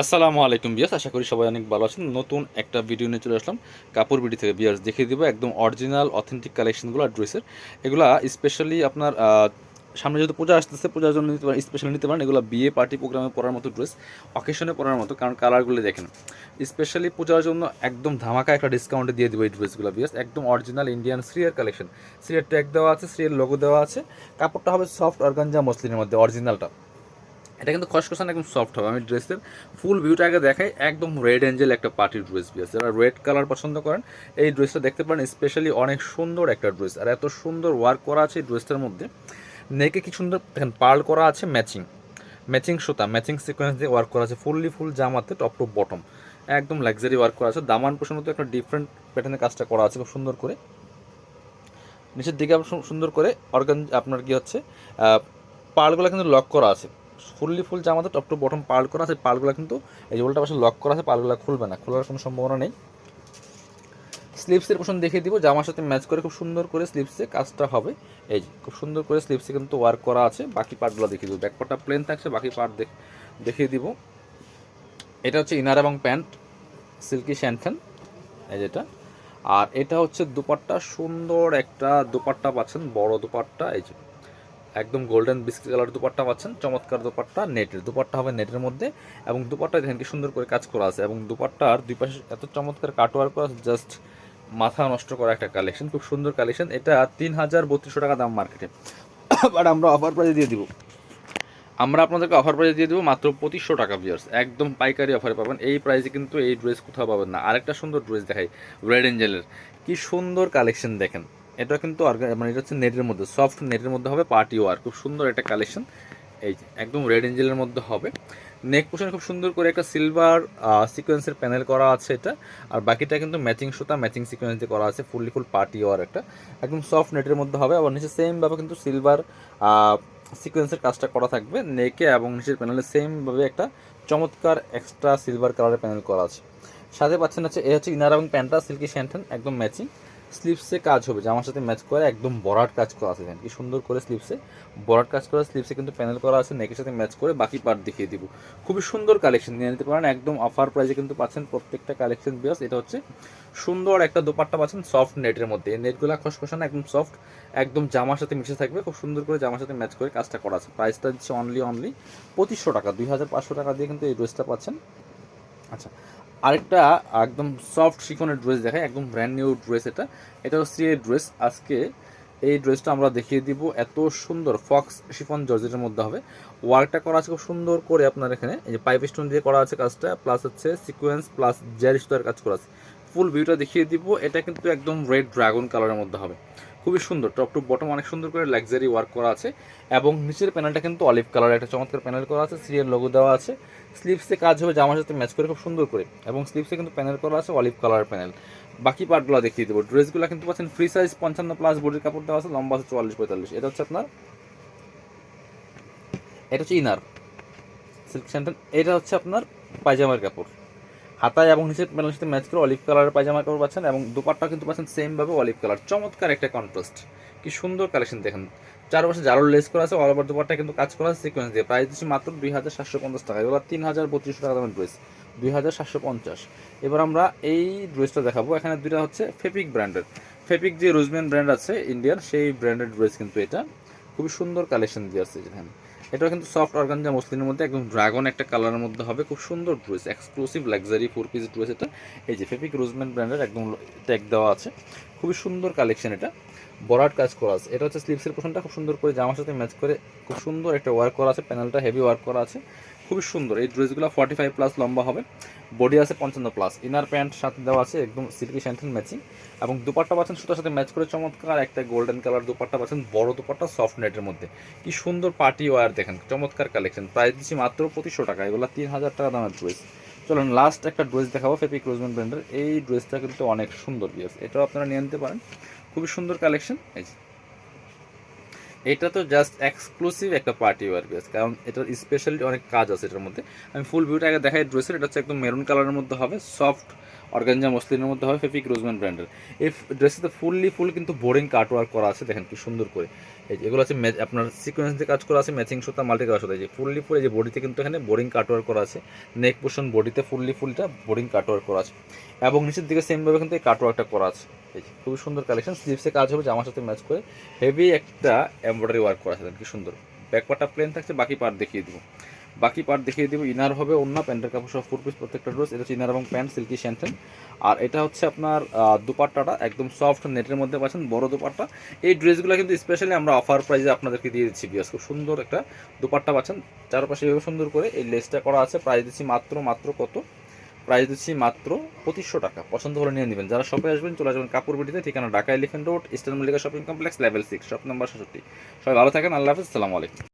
আসসালামু আলাইকুম বিয়াস আশা করি সবাই অনেক ভালো আছেন। নতুন একটা ভিডিও নিয়ে চলে আসলাম। কাপড় বিডি থেকে বিয়াস দেখিয়ে দিব একদম অরিজিনাল অথেন্টিক কালেকশনগুলো আর ড্রেসের। এগুলা স্পেশালি আপনার সামনে যেহেতু পূজা আসতেছে, পূজার জন্য নিতে পারেন স্পেশালি নিতে পারেন। এগুলো বিয়ে পার্টি প্রোগ্রামে পরার মতো ড্রেস অকেশনে পরার মতো, কারণ কালারগুলো দেখেন। স্পেশালি পূজার জন্য একদম ধামাকা একটা ডিসকাউন্টে দিয়ে দেবো এই ড্রেসগুলো বিয়াস একদম অরিজিনাল ইন্ডিয়ান শ্রিয়ার কালেকশন শ্রিয়ার ট্যাগ দেওয়া আছে শ্রিয়ার লোগো দেওয়া আছে। কাপড়টা হবে সফট অর্গানজা মসলিনের মধ্যে অরিজিনালটা এটা কিন্তু খসখসান একদম সফট হবে। আমি ড্রেসের ফুল ভিউটা আগে দেখাই। একদম রেড এঞ্জেল একটা পার্টির ড্রেস বিয়াস যারা রেড কালার পছন্দ করেন, এই ড্রেসটা দেখতে পারেন স্পেশালি অনেক সুন্দর একটা ড্রেস আর এত সুন্দর ওয়ার্ক করা আছে এই ড্রেসটার মধ্যে। নেকে কি সুন্দর, দেখেন পার্ল করা আছে ম্যাচিং ম্যাচিং সুতা ম্যাচিং সিকোয়েন্স দিয়ে ওয়ার্ক করা আছে। ফুললি ফুল জামাতে টপ টু বটম একদম লাক্সারি ওয়ার্ক করা আছে। দামান পোষণ মতো একটা ডিফারেন্ট প্যাটার্নের কাজটা করা আছে খুব সুন্দর করে। নিচের দিকে সুন্দর করে অর্গান আপনার কি হচ্ছে পার্লগুলো কিন্তু লক করা আছে। ফুললি ফুল জামাতে টপ টু বটম পার্ল করা আছে পার্লগুলো কিন্তু এই যে উল্টা লক করা আছে, পার্লগুলো খুলবে না, খোলার কোনো সম্ভাবনা নেই। স্লিপসের পোষণ দেখিয়ে দিব, জামার সাথে ম্যাচ করে খুব সুন্দর করে স্লিপসে কাজটা হবে। এই যে, খুব সুন্দর করে স্লিপসে কিন্তু ওয়ার্ক করা আছে, বাকি পার্টগুলো দেখিয়ে দিব। ব্যাক পার্টটা প্লেন থাকছে, বাকি পার্ট দেখিয়ে দিব। এটা হচ্ছে ইনার এবং প্যান্ট সিল্কি শ্যানফ্যান এই যেটা আর এটা হচ্ছে দুপাট্টা সুন্দর একটা দুপাট্টা পাচ্ছেন, বড় দুপাট্টা, এই যে। একদম গোল্ডেন বিস্কিট কালার দুপাট্টা পাচ্ছেন, চমৎকার দুপাট্টা, নেটের। দুপাট্টা হবে নেটের মধ্যে এবং দুপাট্টা দেখেন কি সুন্দর করে কাজ করা আছে এবং দুপাট্টার দুই পাশে এত চমৎকার কাটওয়ার করা জাস্ট মাথা নষ্ট করা একটা কালেকশন খুব সুন্দর কালেকশন এটা তিন হাজার বত্রিশশো টাকা দাম মার্কেটে বাট আমরা অফার প্রাইসে দিয়ে দিব। আমরা আপনাদেরকে অফার প্রাইসে দিয়ে দেবো মাত্র পঁচিশশো টাকা ভিয়ার্স একদম পাইকারি অফারে পাবেন। এই প্রাইসে কিন্তু এই ড্রেস কোথাও পাবেন না। আরেকটা সুন্দর ড্রেস দেখাই রেড এঞ্জেলের কি সুন্দর কালেকশন দেখেন। এটা কিন্তু মানে এটা হচ্ছে নেটের মধ্যে সফট নেটের মধ্যে হবে পার্টি ওয়ার খুব সুন্দর একটা কালেকশন এই যে, একদম রেড এঞ্জেলের মধ্যে হবে। নেক পোশন খুব সুন্দর করে একটা সিলভার সিকোয়েন্সের প্যানেল করা আছে এটা। আর বাকিটা কিন্তু ম্যাচিং সুতা ম্যাচিং সিকোয়েন্স দিয়ে করা আছে ফুললি ফুল পার্টি ওয়ার একটা। একদম সফট নেটের মধ্যে হবে, আবার নিচে সেমভাবে কিন্তু সিলভার সিকোয়েন্সের কাজটা করা থাকবে নেকে এবং নিচের প্যানেলে সেমভাবে একটা চমৎকার এক্সট্রা সিলভার কালারের প্যানেল করা আছে। সাথে পাচ্ছেন হচ্ছে, এ হচ্ছে ইনার এবং প্যান্টটা সিল্কি শ্যান্টেন একদম ম্যাচিং স্লিপসে কাজ হবে জামার সাথে ম্যাচ করে একদম বরাট কাজ করা আছে কি সুন্দর করে স্লিপসে, বরাট কাজ করা, স্লিপসে কিন্তু প্যানেল করা আছে নেকের সাথে ম্যাচ করে বাকি পার্ট দেখিয়ে দিব। খুবই সুন্দর কালেকশন নিয়ে নিতে পারেন, একদম অফার প্রাইসে কিন্তু পাচ্ছেন প্রত্যেকটা কালেকশন বিয়াস, এটা হচ্ছে সুন্দর একটা দোপাট্টা পাচ্ছেন সফট নেটের মধ্যে। এই নেটগুলো খসখসানো, একদম সফট একদম জামার সাথে মিশে থাকবে, খুব সুন্দর করে জামার সাথে ম্যাচ করে কাজটা করা আছে। প্রাইসটা দিচ্ছে অনলি অনলি পঁচিশশো টাকা, দুই হাজার পাঁচশো টাকা দিয়ে কিন্তু এই ড্রেসটা পাচ্ছেন। আচ্ছা আরেকটা একদম সফট শিফনের ড্রেস দেখায়, একদম ব্র্যান্ড নিউ ড্রেস এটা। এটা হচ্ছে ড্রেস আজকে এই ড্রেসটা আমরা দেখিয়ে দিব। এত সুন্দর ফক্স শিফন জর্জেটের মধ্যে হবে। ওয়ার্কটা করা আছে খুব সুন্দর করে আপনার এখানে। এই যে পাইপ স্টোন দিয়ে করা আছে কাজটা প্লাস হচ্ছে সিকোয়েন্স প্লাস জের স্টোরের কাজ করা আছে। ফুল ভিউটা দেখিয়ে দিব। এটা কিন্তু একদম রেড ড্রাগন কালারের মধ্যে হবে। খুবই সুন্দর টপ টু বটম অনেক সুন্দর করে লাক্সারি ওয়ার্ক করা আছে। এবং নিচের প্যানেলটা কিন্তু অলিভ কালারের একটা চমৎকার প্যানেল করা আছে সিরিয়াল লোগো দেওয়া আছে। স্লিপসে কাজ হবে জামার সাথে ম্যাচ করে খুব সুন্দর করে। এবং স্লিপসে কিন্তু প্যানেল করা আছে অলিভ কালার প্যানেল বাকি পার্টগুলো দেখিয়ে দেবো। ড্রেসগুলো কিন্তু পাচ্ছেন ফ্রি সাইজ পঞ্চান্ন প্লাস বডির কাপড় দেওয়া আছে, লম্বা আছে চুয়াল্লিশ পঁয়তাল্লিশ। এটা হচ্ছে আপনার, এটা হচ্ছে ইনার সিল্ক স্যান্ডেল এটা হচ্ছে আপনার পায়জামার কাপড়। হাতায় এবং নিচের প্যানেলের সাথে ম্যাচ করে অলিভ কালারের পায়জামার কাপড় পাচ্ছেন এবং দুপাট্টা কিন্তু পাচ্ছেন সেমভাবে অলিভ কালার চমৎকার একটা কন্ট্রাস্ট কি সুন্দর কালেকশন দেখেন। চার পাশে জারোর লেস করা আছে অল ওভার দুপাট্টা কিন্তু কাজ করা সিকোয়েন্স দিয়ে। প্রাইস দিচ্ছি মাত্র দুই হাজার সাতশো পঞ্চাশ টাকা। এবার তিন হাজার বত্রিশশো টাকা দামের ড্রেস দুই হাজার সাতশো পঞ্চাশ। এবার আমরা এই ড্রেসটা দেখাবো। এখানে দুইটা হচ্ছে ফেপিক ব্র্যান্ডের ফেপিক যে রোজম্যান ব্র্যান্ড আছে ইন্ডিয়ান সেই ব্র্যান্ডের ড্রেস কিন্তু এটা। খুবই সুন্দর কালেকশন দিয়ে আসছে যেখানে। এটা কিন্তু সফট অর্গানজা মসলিনের মধ্যে, একদম ড্রাগন একটা কালারের মধ্যে হবে। খুব সুন্দর dress exclusive luxury four piece dress এটা। এই যে ফেপিক রোজম্যান ব্র্যান্ডের একদম ট্যাগ দেওয়া আছে। খুবই সুন্দর কালেকশন এটা। বরাট কাজ করা আছে। এটা হচ্ছে স্লিপসের পোশনটা, খুব সুন্দর করে জামার সাথে ম্যাচ করে, খুব সুন্দর একটা ওয়ার্ক করা আছে। প্যানেলটা হেভি ওয়ার্ক করা আছে। খুবই সুন্দর। এই ড্রেসগুলো ফর্টি ফাইভ প্লাস লম্বা হবে। বডি আছে পঞ্চান্ন প্লাস ইনার প্যান্ট সাথে দেওয়া আছে একদম সিল্কি স্যান্টেন ম্যাচিং এবং দুপাট্টা পাচ্ছেন সুতার সাথে ম্যাচ করে চমৎকার একটা গোল্ডেন কালার দুপাট্টা পাচ্ছেন বড় দুপাট্টা সফট নেটের মধ্যে। কি সুন্দর পার্টি ওয়ার দেখেন, চমৎকার কালেকশন প্রাইস দিচ্ছি মাত্র পঁচিশশো টাকা। এগুলো তিন হাজার টাকা দামের ড্রেস চলুন লাস্ট একটা ড্রেস দেখাবো ফেপিক রোজমেন ব্র্যান্ডের এই ড্রেসটা কিন্তু অনেক সুন্দর বিয়াস এটাও আপনারা নিয়ে নিতে পারেন। খুবই সুন্দর কালেকশন এই এটা তো জাস্ট এক্সক্লুসিভ একটা পার্টি ওয়ার পিস কারণ এটার স্পেশালিটি অনেক কাজ আছে এটার মধ্যে। আমি ফুল ভিউটা আগে দেখাই ড্রেসের এটা হচ্ছে একদম মেরুন কালারের মধ্যে হবে সফট অর্গানজা মসলিনের মধ্যে হবে ফেফিক রোজম্যান ব্র্যান্ডের এই ড্রেসেতে ফুললি ফুল কিন্তু বোরিং কাট ওয়ার্ক করা আছে, দেখেন কি সুন্দর করে। এই যে এগুলো আছে আপনার সিকোয়েন্স দিয়ে কাজ করা আছে ম্যাচিং সুতা মাল্টি কাজ সুতা যে ফুললি ফুল এই যে বডিতে কিন্তু এখানে বোরিং কাট ওয়ার্ক করা আছে। নেক পোর্শন বডিতে ফুললি ফুলটা বোরিং কাট ওয়ার্ক করা আছে। এবং নিচের দিকে সেমভাবে কিন্তু এই কাট ওয়ার্কটা করা আছে। খুবই সুন্দর কালেকশন স্লিভসে কাজ হবে, জামার সাথে ম্যাচ করে। হেভি একটা এমব্রয়ডারি ওয়ার্ক করা আছে কি সুন্দর। ব্যাক পার্টটা প্লেন থাকছে, বাকি পার্ট দেখিয়ে দিব। বাকি পার্ট দেখিয়ে দিব ইনার হবে অন্য প্যান্টের কাপড় সহ ফুল পিস প্রত্যেকটা ড্রেস এটা হচ্ছে ইনার এবং প্যান্ট সিল্কি শ্যান্টেন আর এটা হচ্ছে আপনার দুপাট্টাটা, একদম সফট নেটের মধ্যে পাচ্ছেন, বড় দুপাট্টা। এই ড্রেসগুলো কিন্তু স্পেশালি আমরা অফার প্রাইসে আপনাদেরকে দিয়ে দিচ্ছি বিয়াস খুব সুন্দর একটা দুপাট্টা পাচ্ছেন। চারপাশে এভাবে সুন্দর করে এই লেসটা করা আছে। প্রাইস দিচ্ছি মাত্র মাত্র কত? প্রাইস দিচ্ছি মাত্র পঁচিশশো টাকা। পছন্দ হলে নিয়ে নেবেন। যারা শপে আসবেন, চলে আসবেন কাপড় বিটিতে, ঠিকানা Dhaka elephant road, eastern Mallika shopping complex level six shop number সাতষট্টি সবাই ভালো থাকেন, আল্লাহ হাফিজ সালামু আলাইকুম।